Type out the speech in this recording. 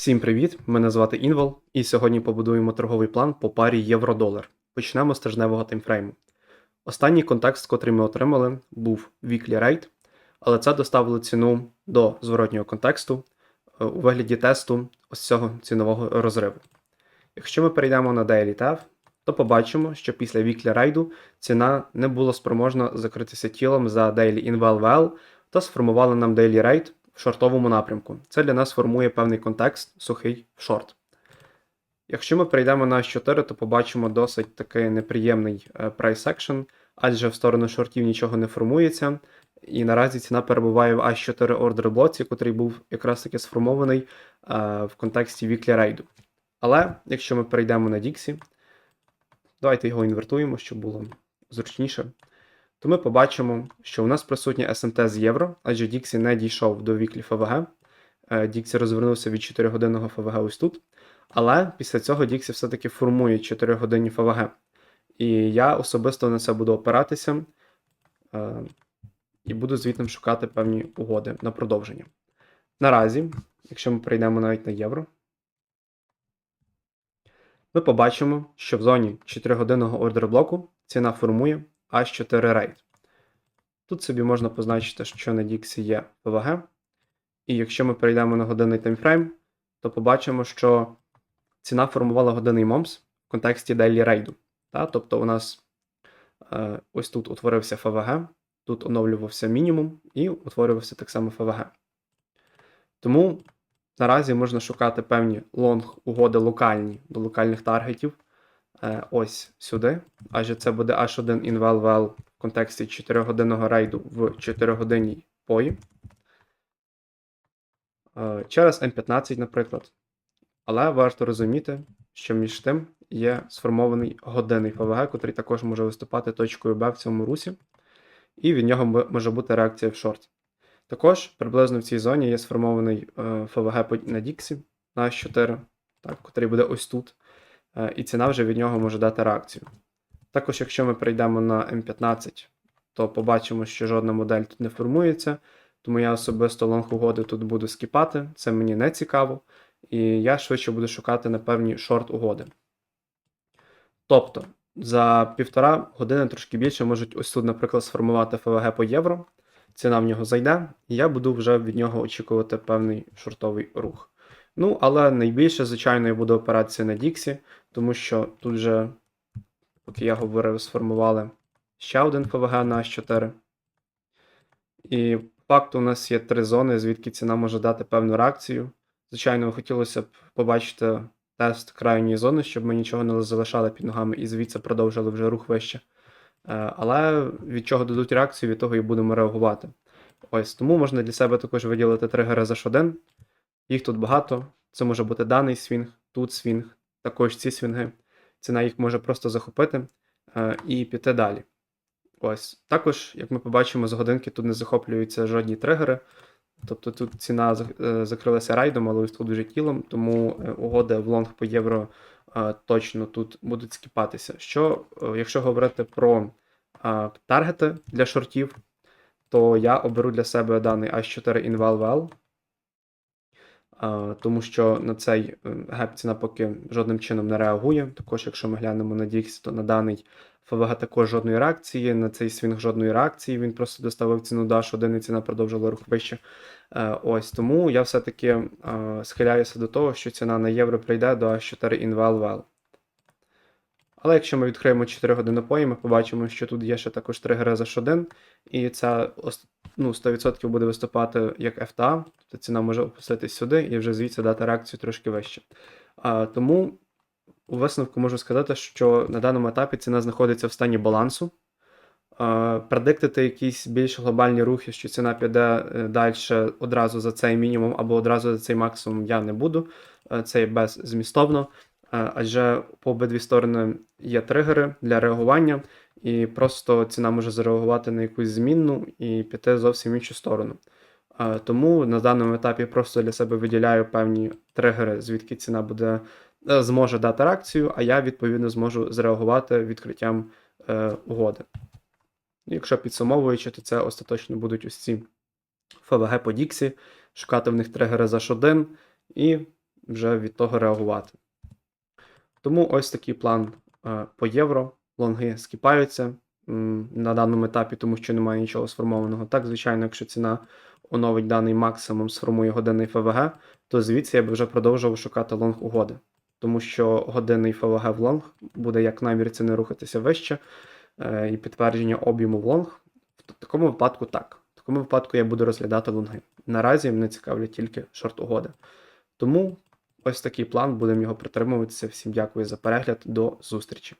Всім привіт! Мене звати Інвол, і сьогодні побудуємо торговий план по парі євро-долар. Почнемо з тижневого таймфрейму. Останній контекст, котрий ми отримали, був Weekly Rate, але це доставило ціну до зворотнього контексту е, у вигляді тесту ось цього цінового розриву. Якщо ми перейдемо на Daily TAF, то побачимо, що після Weekly Ride ціна не була спроможна закритися тілом за Daily InVal та сформувала нам Daily Rate шортовому напрямку. Це для нас формує певний контекст, сухий шорт. Якщо ми перейдемо на H4, то побачимо досить такий неприємний е, price action, адже в сторону шортів нічого не формується. І наразі ціна перебуває в H4 ордер блоці, котрий був якраз таки сформований е, в контексті Weekly Ride. Але якщо ми перейдемо на Dixie, давайте його інвертуємо, щоб було зручніше то ми побачимо, що у нас присутнє СМТ з євро, адже Діксі не дійшов до віклі ФВГ. Діксі розвернувся від 4-годинного ФВГ ось тут. Але після цього Діксі все-таки формує 4 годинні ФВГ. І я особисто на це буду опиратися е, і буду звітом шукати певні угоди на продовження. Наразі, якщо ми прийдемо навіть на євро, ми побачимо, що в зоні 4-годинного ордерблоку ціна формує H4 RAID. Тут собі можна позначити, що на Dixie є PVG. І якщо ми перейдемо на годинний таймфрейм, то побачимо, що ціна формувала годинний MOMS в контексті Daily Raid. Тобто у нас е, ось тут утворився FVG, тут оновлювався мінімум і утворювався так само FVG. Тому наразі можна шукати певні лонг угоди локальні до локальних таргетів. Е, ось сюди, адже це буде H1 InValVal в контексті 4-годинного рейду в 4-годинній пої. Е, через M15, наприклад. Але варто розуміти, що між тим є сформований годинний ФВГ, який також може виступати точкою Б в цьому русі, і від нього може бути реакція в шорт. Також приблизно в цій зоні є сформований е, ФВГ на Dixie на H4, так, який буде ось тут. Е, і ціна вже від нього може дати реакцію. Також, якщо ми перейдемо на М15, то побачимо, що жодна модель тут не формується, тому я особисто лонг угоди тут буду скіпати, це мені не цікаво, і я швидше буду шукати на певні шорт угоди. Тобто, за півтора години трошки більше можуть ось тут, наприклад, сформувати ФВГ по євро, ціна в нього зайде, і я буду вже від нього очікувати певний шортовий рух. Ну, але найбільше, звичайно, я буду опиратися на Діксі, тому що тут вже, поки я говорив, сформували ще один ФВГ на H4. І факту у нас є три зони, звідки ціна може дати певну реакцію. Звичайно, хотілося б побачити тест крайньої зони, щоб ми нічого не залишали під ногами і звідси продовжили вже рух вище. Е, але від чого дадуть реакцію, від того і будемо реагувати. Ось тому можна для себе також виділити тригери за 1 Їх тут багато. Це може бути даний свінг, тут свінг, також ці свінги. Ціна їх може просто захопити е, і піти далі. Ось. Також, як ми побачимо, з годинки тут не захоплюються жодні тригери. Тобто тут ціна е, закрилася райдом, але тут вже тілом, тому е, угоди в лонг по євро точно тут будуть скіпатися. Що, якщо говорити про таргети для шортів, то я оберу для себе даний H4 InValVal тому що на цей е, геп ціна поки жодним чином не реагує. Також, якщо ми глянемо на DX, то на даний ФВГ також жодної реакції, на цей свінг жодної реакції. Він просто доставив ціну Dash 1 і ціна продовжила рух вище. Е, ось тому я все-таки е, схиляюся до того, що ціна на євро прийде до H4 InVal але якщо ми відкриємо 4 години пої, ми побачимо, що тут є ще також тригери за 1 і ця ну, 100% буде виступати як FTA, тобто ціна може опуститись сюди і вже звідси дати реакцію трошки вище. А, Тому у висновку можу сказати, що на даному етапі ціна знаходиться в стані балансу. Предиктити якісь більш глобальні рухи, що ціна піде е, далі одразу за цей мінімум або одразу за цей максимум, я не буду. Е, це є беззмістовно. Адже по обидві сторони є тригери для реагування, і просто ціна може зареагувати на якусь змінну і піти зовсім в іншу сторону. Тому на даному етапі просто для себе виділяю певні тригери, звідки ціна буде е, зможе дати реакцію, а я відповідно зможу зреагувати відкриттям е, угоди. Якщо підсумовуючи, то це остаточно будуть ось ці ФВГ по Діксі, шукати в них тригери за 1 і вже від того реагувати. Тому ось такий план е, по євро. Лонги скіпаються на даному етапі, тому що немає нічого сформованого. Так, звичайно, якщо ціна оновить даний максимум, сформує годинний ФВГ, то звідси я б вже продовжував шукати лонг угоди. Тому що годинний ФВГ в лонг буде як намір ціни рухатися вище, е, і підтвердження об'єму в лонг. В такому випадку так. В такому випадку я буду розглядати лонги. Наразі мене цікавлять тільки шорт-угоди. Тому ось такий план, будемо його притримуватися. Всім дякую за перегляд. До зустрічі.